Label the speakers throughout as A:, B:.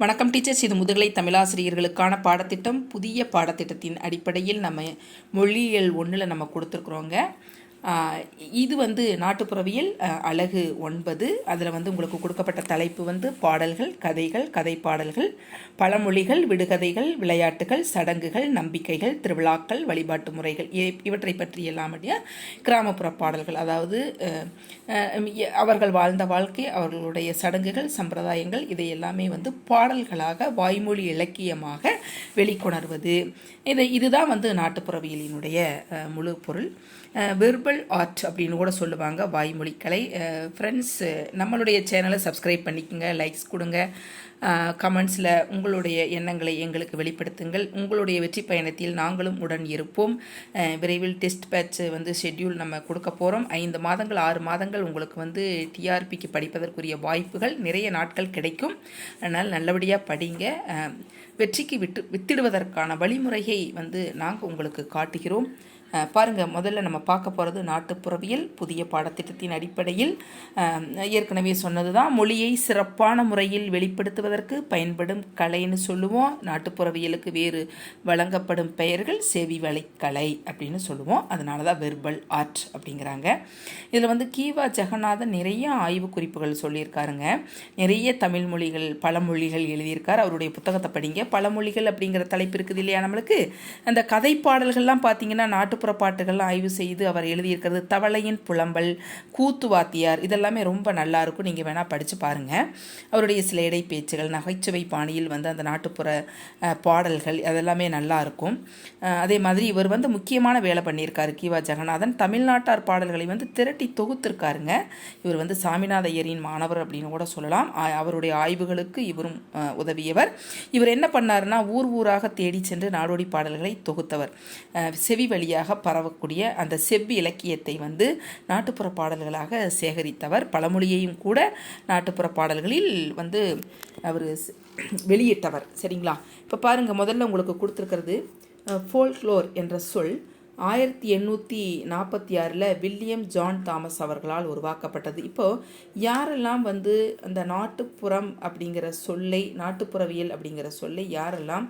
A: வணக்கம் டீச்சர்ஸ். இது முதுகலை தமிழாசிரியர்களுக்கான பாடத்திட்டம். புதிய பாடத்திட்டத்தின் அடிப்படையில் நம்ம மொழியியல் ஒன்றில் நம்ம கொடுத்துருக்குறோங்க. இது வந்து நாட்டுப்புறவியல் அழகு ஒன்பது. அதில் வந்து உங்களுக்கு கொடுக்கப்பட்ட தலைப்பு வந்து பாடல்கள் கதைகள் கதை பாடல்கள் பழமொழிகள் விடுகதைகள் விளையாட்டுகள் சடங்குகள் நம்பிக்கைகள் திருவிழாக்கள் வழிபாட்டு முறைகள் இவற்றை பற்றி எல்லாம் கிராமப்புற பாடல்கள் அதாவது அவர்கள் வாழ்ந்த வாழ்க்கை அவர்களுடைய சடங்குகள் சம்பிரதாயங்கள் இதை எல்லாமே வந்து பாடல்களாக வாய்மொழி இலக்கியமாக வெளிக்கொணர்வது. இது இதுதான் வந்து நாட்டுப்புறவியலினுடைய முழு பொருள். வெர்பல் ஆர்ட் அப்படின்னு கூட சொல்லுவாங்க வாய்மொழி கலை. ஃப்ரெண்ட்ஸ் நம்மளுடைய சேனலை சப்ஸ்கிரைப் பண்ணிக்கோங்க லைக்ஸ் கொடுங்க. கமெண்ட்ஸில் உங்களுடைய எண்ணங்களை எங்களுக்கு வெளிப்படுத்துங்கள். உங்களுடைய வெற்றி பயணத்தில் நாங்களும் உடன் இருப்போம். விரைவில் டெஸ்ட் பேட்ச் வந்து ஷெட்யூல் நம்ம கொடுக்க போகிறோம் ஐந்து மாதங்கள் ஆறு மாதங்கள் உங்களுக்கு வந்து டிஆர்பிக்கு படிப்பதற்குரிய வாய்ப்புகள் நிறைய நாட்கள் கிடைக்கும். அதனால் நல்லபடியாக படிங்க. வெற்றிக்கு விட்டு வித்திடுவதற்கான வழிமுறையை வந்து நாங்கள் உங்களுக்கு காட்டுகிறோம். பாருங்கள் முதல்ல நம்ம பார்க்க போகிறது நாட்டுப்புறவியல் புதிய பாடத்திட்டத்தின் அடிப்படையில். ஏற்கனவே சொன்னது தான் மொழியை சிறப்பான முறையில் வெளிப்படுத்துவதற்கு பயன்படும் கலைன்னு சொல்லுவோம். நாட்டுப்புறவியலுக்கு வேறு வழங்கப்படும் பெயர்கள் செவி கலை அப்படின்னு சொல்லுவோம். அதனால தான் வெர்பல் ஆர்ட் அப்படிங்கிறாங்க. இதில் வந்து கீவா ஜெகநாதன் நிறைய ஆய்வு குறிப்புகள் சொல்லியிருக்காருங்க. நிறைய தமிழ் மொழிகள் பல மொழிகள் எழுதியிருக்கார். அவருடைய புத்தகத்தை படிங்க. பல மொழிகள் அப்படிங்கிற தலைப்பு இருக்குது இல்லையா நம்மளுக்கு? அந்த கதை பாடல்கள்லாம் பார்த்தீங்கன்னா நாட்டு நாட்டுப்புற ஆய்வு செய்து அவர் எழுதியிருக்கிறது தவளையின் புலம்பல் கூத்து வாத்தியார். இதெல்லாமே ரொம்ப நல்லா இருக்கும் நீங்கள் வேணால் படித்து பாருங்கள் அவருடைய சில இடை பேச்சுகள் நகைச்சுவை பாணியில் வந்து அந்த நாட்டுப்புற பாடல்கள் அதெல்லாமே நல்லா இருக்கும் அதே மாதிரி இவர் வந்து முக்கியமான வேலை பண்ணியிருக்காரு கிவா ஜெகநாதன். தமிழ்நாட்டார் பாடல்களை வந்து திரட்டி தொகுத்திருக்காருங்க. இவர் வந்து சாமிநாத ஐயரின் மாணவர் அப்படின்னு கூட சொல்லலாம். அவருடைய ஆய்வுகளுக்கு இவரும் உதவியவர். இவர் என்ன பண்ணாருன்னா ஊர் ஊராக தேடி சென்று நாடோடி பாடல்களை தொகுத்தவர். செவி வழியாக பரவக்கூடிய அந்த செவ்வி இலக்கியத்தை வந்து நாட்டுப்புற பாடல்களாக சேகரித்தவர். பழமொழியையும் கூட நாட்டுப்புற பாடல்களில் வந்து அவர் வெளியிட்டவர். சரிங்களா? இப்போ பாருங்கள் முதல்ல உங்களுக்கு கொடுத்துருக்கிறது ஃபோல்க்ளோர் என்ற சொல். ஆயிரத்தி எண்ணூற்றி நாற்பத்தி ஆறில் வில்லியம் ஜான் தாமஸ் அவர்களால் உருவாக்கப்பட்டது. இப்போது யாரெல்லாம் வந்து அந்த நாட்டுப்புறம் அப்படிங்கிற சொல்லை நாட்டுப்புறவியல் அப்படிங்கிற சொல்லை யாரெல்லாம்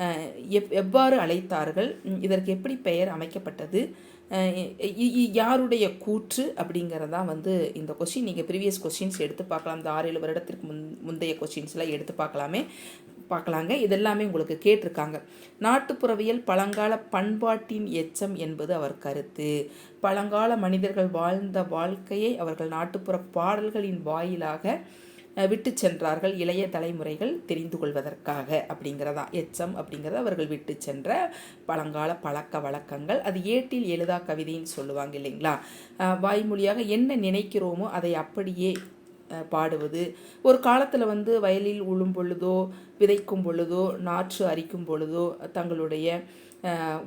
A: எவ் எப் எவ்வாறு அழைத்தார்கள்? இதற்கு எப்படி பெயர் அமைக்கப்பட்டது? யாருடைய கூற்று? அப்படிங்கிறதான் வந்து இந்த கொஷின் நீங்கள் ப்ரீவியஸ் கொஷின்ஸ் எடுத்து பார்க்கலாம். இந்த ஆறு ஏழு வருடத்திற்கு முன் முந்தைய கொஷின்ஸ்லாம் எடுத்து பார்க்கலாமே. பார்க்கலாங்க. இதெல்லாமே உங்களுக்கு கேட்டிருக்காங்க. நாட்டுப்புறவியல் பழங்கால பண்பாட்டின் எச்சம் என்பது அவர் கருத்து. பழங்கால மனிதர்கள் வாழ்ந்த வாழ்க்கையை அவர்கள் நாட்டுப்புற பாடல்களின் வாயிலாக விட்டு சென்றார்கள் இளைய தலைமுறைகள் தெரிந்து கொள்வதற்காக அப்படிங்கிறதா. எச்சம் அப்படிங்கிறது அவர்கள் விட்டு சென்ற பழங்கால பழக்க வழக்கங்கள். அது ஏட்டில் எழுதா கவிதைன்னு சொல்லுவாங்க இல்லைங்களா? வாய்மொழியாக என்ன நினைக்கிறோமோ அதை அப்படியே பாடுவது. ஒரு காலத்தில் வந்து வயலில் உழும் பொழுதோ விதைக்கும் பொழுதோ நாற்று அரிக்கும் பொழுதோ தங்களுடைய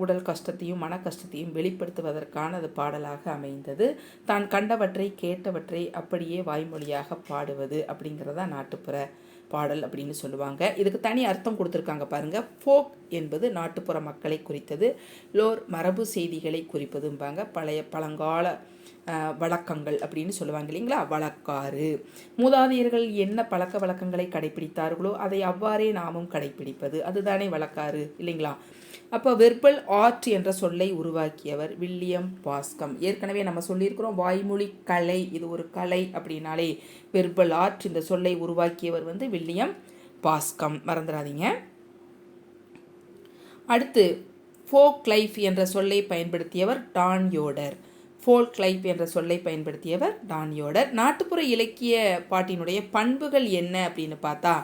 A: உடல் கஷ்டத்தையும் மன கஷ்டத்தையும் வெளிப்படுத்துவதற்கான அது பாடலாக அமைந்தது. தான் கண்டவற்றை கேட்டவற்றை அப்படியே வாய்மொழியாக பாடுவது அப்படிங்கிறதா நாட்டுப்புற பாடல் அப்படின்னு சொல்லுவாங்க. இதுக்கு தனி அர்த்தம் கொடுத்துருக்காங்க பாருங்க. ஃபோக் என்பது நாட்டுப்புற மக்களை குறித்தது. லோர் மரபு செய்திகளை குறிப்பதும்பாங்க. பழைய பழங்கால வழக்கங்கள் அப்படின்னு சொல்லுவாங்க இல்லைங்களா? வழக்காறு. மூதாதையர்கள் என்ன பழக்க வழக்கங்களை கடைபிடித்தார்களோ அதை அவ்வாறே நாமும் கடைபிடிப்பது அதுதானே வழக்காறு இல்லைங்களா? அப்போ வெர்பல் ஆர்ட் என்ற சொல்லை உருவாக்கியவர் வில்லியம் பாஸ்கம். ஏற்கனவே நம்ம சொல்லியிருக்கிறோம் வாய்மொழி கலை இது ஒரு கலை அப்படின்னாலே வெர்பல் ஆர்ட் இந்த சொல்லை உருவாக்கியவர் வந்து வில்லியம் பாஸ்கம். மறந்துடாதீங்க. அடுத்து ஃபோக் லைஃப் என்ற சொல்லை பயன்படுத்தியவர் டான் யோடர். ஃபோல்க் கிளைப் என்ற சொல்லை பயன்படுத்தியவர் டானியோடர் நாட்டுப்புற இலக்கிய பாட்டினுடைய பண்புகள் என்ன அப்படின்னு பார்த்தா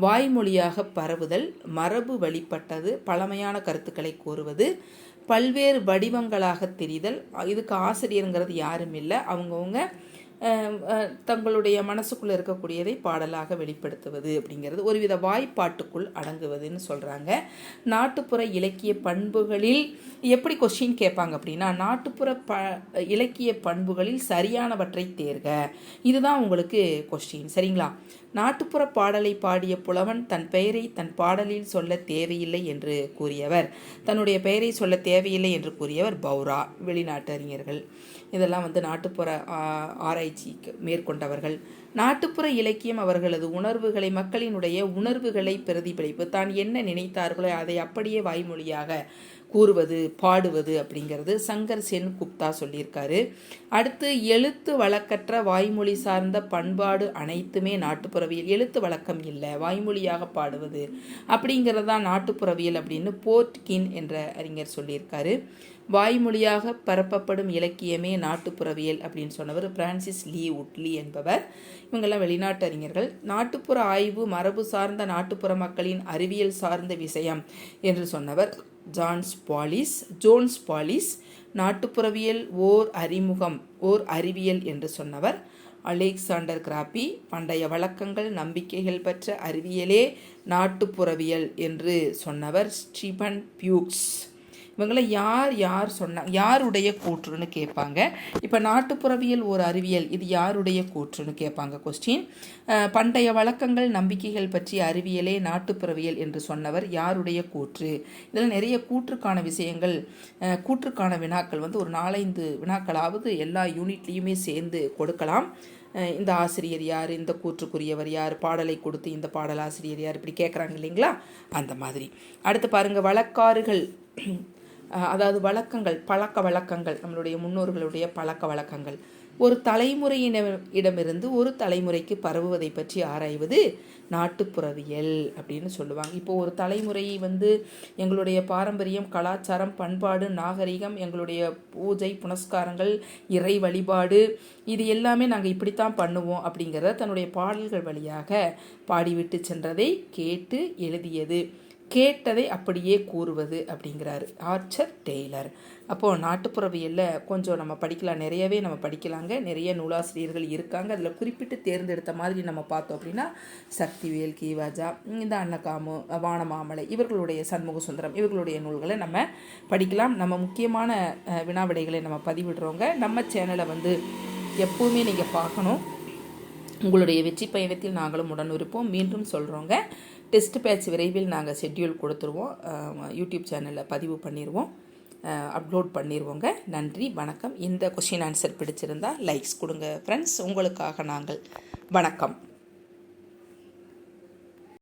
A: வாய்மொழியாக பரவுதல் மரபு வழிபட்டது பழமையான கருத்துக்களை கூறுவது பல்வேறு வடிவங்களாக தெரிதல் இதுக்கு ஆசிரியருங்கிறது யாரும் இல்லை. அவங்கவுங்க தங்களுடைய மனசுக்குள்ளே இருக்கக்கூடியதை பாடலாக வெளிப்படுத்துவது அப்படிங்கிறது. ஒருவித வாய்ப்பாட்டுக்குள் அடங்குவதுன்னு சொல்கிறாங்க நாட்டுப்புற இலக்கிய பண்புகளில் எப்படி கொஸ்டின் கேட்பாங்க அப்படின்னா நாட்டுப்புற ப இலக்கிய பண்புகளில் சரியானவற்றை தேர்க. இதுதான் உங்களுக்கு கொஸ்டின் சரிங்களா? நாட்டுப்புற பாடலை பாடிய புலவன் தன் பெயரை தன் பாடலில் சொல்ல தேவையில்லை என்று கூறியவர். தன்னுடைய பெயரை சொல்ல தேவையில்லை என்று கூறியவர் பௌரா வெளிநாட்டு அறிஞர்கள். இதெல்லாம் வந்து நாட்டுப்புற ஆராய் ஆராய்ச்சி மேற்கொண்டவர்கள். நாட்டுப்புற இலக்கியம் அவர்களது உணர்வுகளை மக்களினுடைய உணர்வுகளை பிரதிபலிப்பு. தான் என்ன நினைத்தார்களோ அதை அப்படியே வாய்மொழியாக கூறுவது பாடுவது அப்படிங்கிறது சங்கர் சென் குப்தா சொல்லியிருக்காரு. அடுத்து எழுத்து வழக்கற்ற வாய்மொழி சார்ந்த பண்பாடு அனைத்துமே நாட்டுப்புறவியல். எழுத்து வழக்கம் இல்லை வாய்மொழியாக பாடுவது அப்படிங்கிறது தான் நாட்டுப்புறவியல் அப்படின்னு போர்ட்கின் என்ற அறிஞர் சொல்லியிருக்காரு. வாய்மொழியாக பரப்பப்படும் இலக்கியமே நாட்டுப்புறவியல் அப்படின்னு சொன்னவர் பிரான்சிஸ் லீ உட்லி என்பவர். இவங்கெல்லாம் வெளிநாட்டு அறிஞர்கள். நாட்டுப்புற ஆய்வு மரபு சார்ந்த நாட்டுப்புற மக்களின் அறிவியல் சார்ந்த விஷயம் என்று சொன்னவர். ஜான்ஸ் பாலிஸ் ஜோன்ஸ் பாலிஸ் நாட்டுப்புறவியல் ஓர் அறிமுகம் ஓர் அறிவியல் என்று சொன்னவர். அலெக்சாண்டர் கிராப்பி பண்டைய வழக்கங்கள் நம்பிக்கைகள் பற்ற அறிவியலே நாட்டுப்புறவியல் என்று சொன்னவர் ஸ்டீபன் பியூக்ஸ். இவங்களை யார் யார் சொன்னாங்க யாருடைய கூற்றுன்னு கேட்பாங்க. இப்போ நாட்டுப்புறவியல் ஒரு அறிவியல் இது யாருடைய கூற்றுன்னு கேட்பாங்க கொஸ்டின் பண்டைய வழக்கங்கள் நம்பிக்கைகள் பற்றிய அறிவியலே நாட்டுப்புறவியல் என்று சொன்னவர் யாருடைய கூற்று? இதில் நிறைய கூற்றுக்கான விஷயங்கள் கூற்றுக்கான வினாக்கள் வந்து ஒரு நாலஞ்சு வினாக்களாவது எல்லா யூனிட்லேயுமே சேர்ந்து கொடுக்கலாம். இந்த ஆசிரியர் யார் இந்த கூற்றுக்குரியவர் யார் பாடலை கொடுத்து இந்த பாடல் ஆசிரியர் யார் இப்படி கேட்குறாங்க இல்லைங்களா? அந்த மாதிரி. அடுத்து பாருங்கள் வழக்காறுகள். அதாவது வழக்கங்கள் பழக்க வழக்கங்கள் நம்மளுடைய முன்னோர்களுடைய பழக்க வழக்கங்கள். ஒரு தலைமுறையினரிடமிருந்து ஒரு தலைமுறைக்கு பரவுவதை பற்றி ஆராய்வது நாட்டுப்புறவியல் அப்படின்னு சொல்லுவாங்க. இப்போ ஒரு தலைமுறை வந்து எங்களுடைய பாரம்பரியம் கலாச்சாரம் பண்பாடு நாகரிகம் எங்களுடைய பூஜை புனஸ்காரங்கள் இறை வழிபாடு இது எல்லாமே நாங்கள் இப்படித்தான் பண்ணுவோம் அப்படிங்கிறத தன்னுடைய பாடல்கள் வழியாக பாடிவிட்டு சென்றதை கேட்டு எழுதியது. கேட்டதை அப்படியே கூறுவது அப்படிங்கிறாரு ஆர்ச்சர் டெய்லர். அப்போது நாட்டுப்புறவியலில் கொஞ்சம் நம்ம படிக்கலாம் நிறையவே நம்ம படிக்கலாங்க. நிறைய நூலாசிரியர்கள் இருக்காங்க. அதில் குறிப்பிட்டு தேர்ந்தெடுத்த மாதிரி நம்ம பார்த்தோம் அப்படின்னா சக்திவேல் கீவாஜா இந்த அன்னகாமு வானமாமலை இவர்களுடைய சண்முக சுந்தரம் இவர்களுடைய நூல்களை நம்ம படிக்கலாம். நம்ம முக்கியமான வினாவிடைகளை நம்ம பதிவிடுறோங்க. நம்ம சேனலை வந்து எப்போவுமே நீங்கள் பார்க்கணும். உங்களுடைய வெற்றி பயணத்தில் நாங்களும் உடன் இருப்போம் மீண்டும் சொல்கிறோங்க டெஸ்ட் பேட்ச் விரைவில் நாங்கள் ஷெட்யூல் கொடுத்துருவோம். யூடியூப் சேனலில் பதிவு பண்ணிடுவோம் அப்லோட் பண்ணிடுவோங்க நன்றி வணக்கம். இந்த கொஷின் ஆன்சர் பிடிச்சிருந்தா லைக்ஸ் கொடுங்க ஃப்ரெண்ட்ஸ் உங்களுக்காக நாங்கள் வணக்கம்.